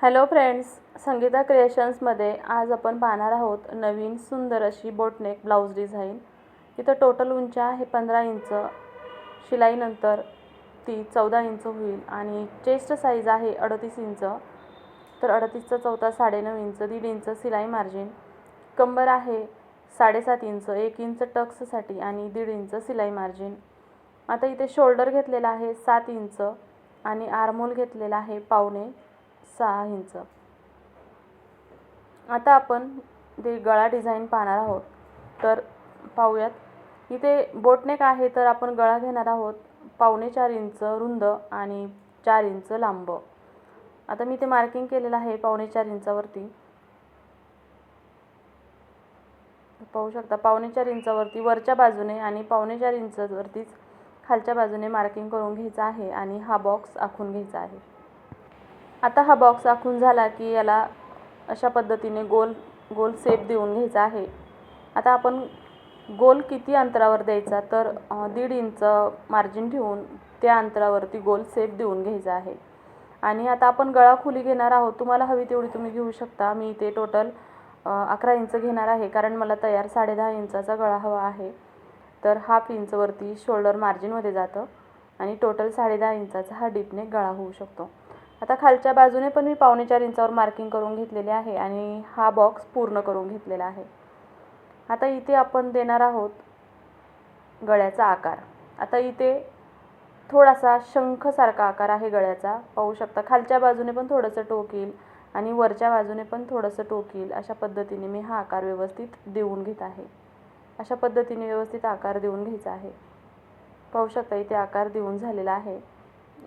Hello friends Sangeeta क्रिएशन्समध्ये आज आपण पाहणार आहोत नवीन सुंदर अशी बोटनेक ब्लाऊज डिझाईन इथं टोटल उंची आहे पंधरा इंच शिलाईनंतर ती चौदा इंच होईल आणि चेस्ट साईज आहे अडतीस इंच तर अडतीसचा चौथा साडेनऊ इंच दीड इंच सिलाई मार्जिन कंबर आहे साडेसात इंच एक इंच टक्ससाठी आणि दीड इंच सिलाई मार्जिन आता इथे शोल्डर घेतलेला आहे सात इंच आणि आर्मोल घेतलेला आहे पावणे सहा इंच. आता आपण ते गळा डिझाईन पाहणार आहोत तर पाहूयात. इथे बोटनेक आहे तर आपण गळा घेणार आहोत. पावणे चार इंच रुंद आणि चार इंच लांब. आता मी ते मार्किंग केलेलं आहे पावणे चार इंचावरती. पाहू शकता पावणे चार इंचावरती वरच्या बाजूने आणि पावणे चार इंचावरतीच खालच्या बाजूने मार्किंग करून घ्यायचं आहे आणि हा बॉक्स आखून घ्यायचा आहे. आता हा बॉक्स आखून झाला की याला अशा पद्धतीने गोल गोल सेप देऊन घ्यायचा आहे. आता आपण गोल किती अंतरावर द्यायचा? तर दीड इंच मार्जिन ठेवून त्या अंतरावरती गोल सेप देऊन घ्यायचा आहे. आणि आता आपण गळा खोली घेणार आहोत. तुम्हाला हवी तेवढी तुम्ही घेऊ शकता. मी इथे टोटल अकरा इंच घेणार आहे कारण मला तयार साडेदहा इंचाचा गळा हवा आहे. तर हाफ इंचवरती शोल्डर मार्जिनमध्ये जातं आणि टोटल साडेदहा इंचाचा हा डीपने गळा होऊ शकतो. आता खालच्या बाजूने पण मी पावणे चार इंचावर मार्किंग करून घेतलेले आहे आणि हा बॉक्स पूर्ण करून घेतलेला आहे. आता इथे आपण देणार आहोत गळ्याचा आकार. आता इथे थोडासा शंखसारखा आकार आहे गळ्याचा. पाहू शकता खालच्या बाजूने पण थोडंसं टोक येईल आणि वरच्या बाजूने पण थोडंसं टोक येईल अशा पद्धतीने मी हा आकार व्यवस्थित देऊन घेत आहे. अशा पद्धतीने व्यवस्थित आकार देऊन घ्यायचा आहे. पाहू शकता इथे आकार देऊन झालेला आहे.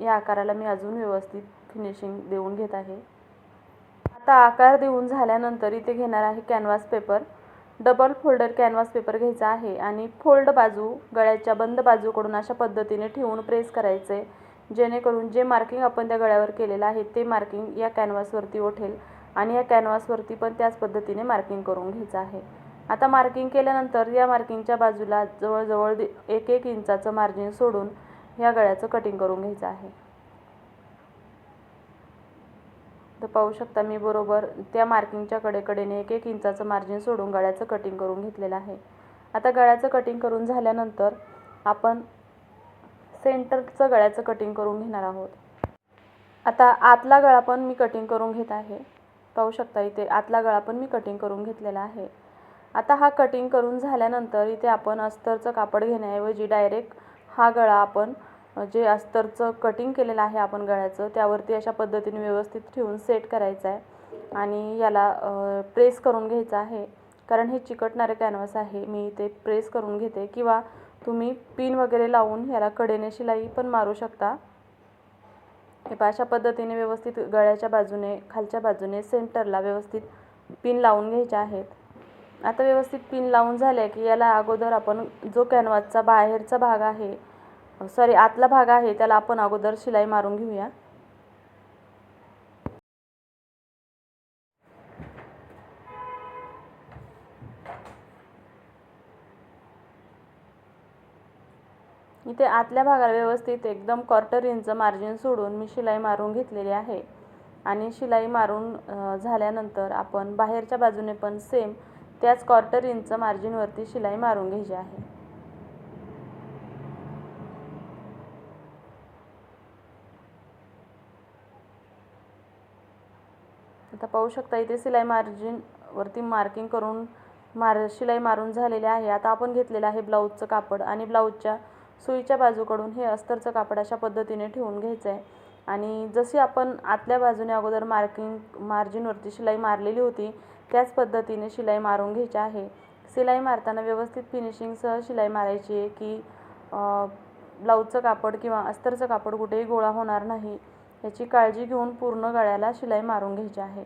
या आकाराला मी अजून व्यवस्थित फिनिशिंग देऊन घेत आहे. आता आकार देऊन झाल्यानंतर इथे घेणार आहे canvas paper double folder canvas paper घ्यायचा आहे आणि फोल्ड बाजू गळ्याच्या बंद बाजूकडून अशा पद्धतीने ठेवून प्रेस करायचे. जेणेकरून जे मार्किंग आपण त्या गळ्यावर केलेलं आहे ते मार्किंग या कॅनव्हासवरती उठेल आणि या कॅनव्हासवरती पण त्याच पद्धतीने मार्किंग करून घ्यायचं आहे. आता मार्किंग केल्यानंतर या मार्किंगच्या बाजूला जवळजवळ एक एक इंचाचं मार्जिन सोडून ह्या गळ्याचं कटिंग करून घ्यायचं आहे. तर पाहू शकता मी बरोबर त्या मार्किंगच्या कडेकडेने एक एक इंचाचं मार्जिन सोडून गळ्याचं कटिंग करून घेतलेलं आहे. आता गळ्याचं कटिंग करून झाल्यानंतर आपण सेंटरचं गळ्याचं कटिंग करून घेणार आहोत. आता आतला गळा पण मी कटिंग करून घेत आहे. पाहू शकता इथे आतला गळा पण मी कटिंग करून घेतलेला आहे. आता हा कटिंग करून झाल्यानंतर इथे आपण अस्तरचं कापड घेण्याऐवजी डायरेक्ट हा गळा आपण जे अस्तरचं कटिंग केलेलं आहे आपण गळ्याचं त्यावरती अशा पद्धतीने व्यवस्थित ठेवून सेट करायचं आहे. आणि याला प्रेस करून घ्यायचं आहे. कारण हे चिकटणारे कॅनव्हास आहे. मी ते प्रेस करून घेते. किंवा तुम्ही पिन वगैरे लावून याला कडेने शिलाई पण मारू शकता. हे पहा अशा पद्धतीने व्यवस्थित गळ्याच्या बाजूने खालच्या बाजूने सेंटरला व्यवस्थित पिन लावून घ्यायच्या आहेत. आता व्यवस्थित पिन लावून झाल्या की याला अगोदर आपण जो कॅनव्हासचा बाहेरचा भाग आहे सॉरी आतला भाग आहे त्याला आपण अगोदर शिलाई मारून घेऊया. इथे आतल्या भागाला व्यवस्थित एकदम क्वार्टर इंच मार्जिन सोडून मी शिलाई मारून घेतलेली आहे. आणि शिलाई मारून झाल्यानंतर आपण बाहेरच्या बाजूने पण सेम त्याच क्वार्टर इंच मार्जिनवरती शिलाई मारून घ्यायची आहे. आता पाहू शकता इथे सिलाई मार्जिन वरती मार्किंग करून मार शिलाई मारून झालेले आहे. आता आपण घेतलेलं आहे ब्लाऊजचं कापड आणि ब्लाऊजच्या सुईच्या बाजूकडून हे अस्तरचं कापड अशा पद्धतीने ठेवून घ्यायचं आहे आणि जशी आपण आतल्या बाजूने अगोदर मार्किंग मार्जिनवरती शिलाई मारलेली होती त्याच पद्धतीने शिलाई मारून घ्यायची आहे. शिलाई मारताना व्यवस्थित फिनिशिंगसह शिलाई मारायची आहे की ब्लाऊजचं कापड किंवा अस्तरचं कापड कुठेही गोळा होणार नाही. याची काळजी घेऊन पूर्ण गळ्याला शिलाई मारून घ्यायची आहे.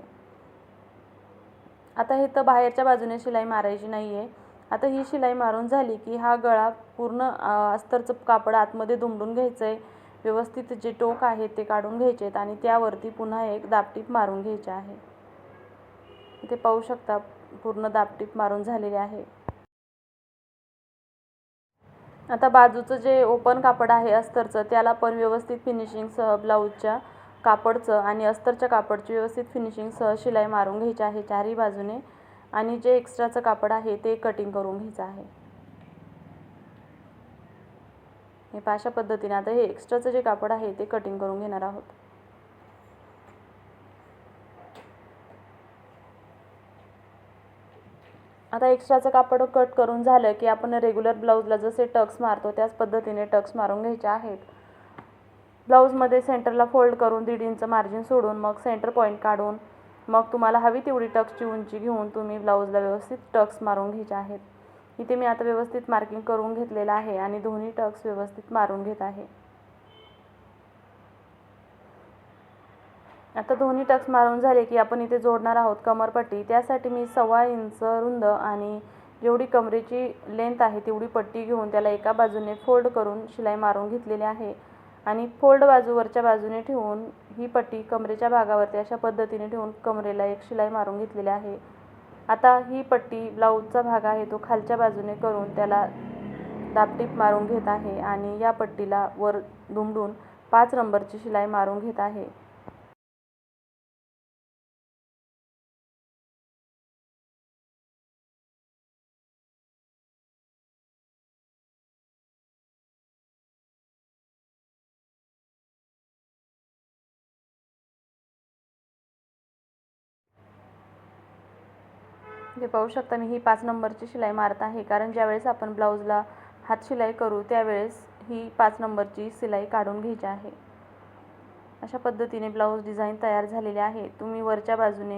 आता हे तर बाहेरच्या बाजूने शिलाई मारायची नाही आहे आता ही शिलाई मारून झाली की हा गळा पूर्ण अस्तरचं कापड आतमध्ये दुमडून घ्यायचं आहे व्यवस्थित जे टोक आहे ते काढून घ्यायचे आहेत आणि त्यावरती पुन्हा एक दापटीप मारून घ्यायचे आहे. ते पाहू शकता पूर्ण दापटीप मारून झालेले आहे. आता बाजूचं जे ओपन कापड आहे अस्तरचं त्याला पण व्यवस्थित फिनिशिंगसह ब्लाऊजच्या कापडचं आणि अस्तरच्या कापडची व्यवस्थित फिनिशिंगसह शिलाई मारून घ्यायची आहे चारही बाजूने. आणि जे एक्स्ट्राचं कापड आहे ते कटिंग करून घ्यायचं आहे. हे पहा अशा पद्धतीने आता हे एक्स्ट्राचं जे कापड आहे ते कटिंग करून घेणार आहोत. आता एक्स्ट्राचं कापड कट करून झालं की आपण रेग्युलर ब्लाऊजला जसे टक्स मारतो त्याच पद्धतीने टक्स मारून घ्यायचे आहेत. ब्लाऊजमध्ये सेंटरला फोल्ड करून दीड इंच मार्जिन सोडून मग सेंटर पॉईंट काढून मग तुम्हाला हवी तेवढी टक्सची उंची घेऊन तुम्ही ब्लाऊजला व्यवस्थित टक्स मारून घ्यायचे आहेत. इथे मी आता व्यवस्थित मार्किंग करून घेतलेलं आहे आणि दोन्ही टक्स व्यवस्थित मारून घेत आहे. आता दोन्ही टक्स मारून झाले की आपण इथे जोडणार आहोत कमरपट्टी. त्यासाठी मी सव्वा इंच रुंद आणि जेवढी कमरेची लेंथ आहे तेवढी पट्टी घेऊन त्याला एका बाजूने फोल्ड करून शिलाई मारून घेतलेली आहे. आणि फोल्ड बाजूवरच्या बाजूने ठेवून ही पट्टी कमरेच्या भागावरती अशा पद्धतीने ठेवून कमरेला एक शिलाई मारून घेतलेली आहे. आता ही पट्टी ब्लाऊजचा भाग आहे तो खालच्या बाजूने करून त्याला दापटीप मारून घेत आहे आणि या पट्टीला वर दुमडून पाच नंबरची शिलाई मारून घेत आहे. हे पाहू शकता मी ही पाच नंबरची शिलाई मारत आहे. कारण ज्यावेळेस आपण ब्लाऊजला हात शिलाई करू त्यावेळेस ही पाच नंबरची शिलाई काढून घ्यायची आहे. अशा पद्धतीने ब्लाऊज डिझाईन तयार झालेले आहे. तुम्ही वरच्या बाजूने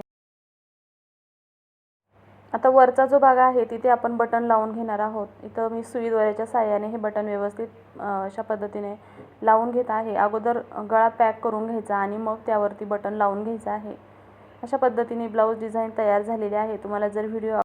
आता वरचा जो भाग आहे तिथे आपण बटन लावून घेणार आहोत. इथं मी सुई दोऱ्याच्या साह्याने हे बटन व्यवस्थित अशा पद्धतीने लावून घेत आहे. अगोदर गळा पॅक करून घ्यायचा आणि मग त्यावरती बटन लावून घ्यायचं आहे. अशा पद्धतीने ब्लाऊज डिझाईन तयार झालेली आहे. तुम्हाला जर व्हिडिओ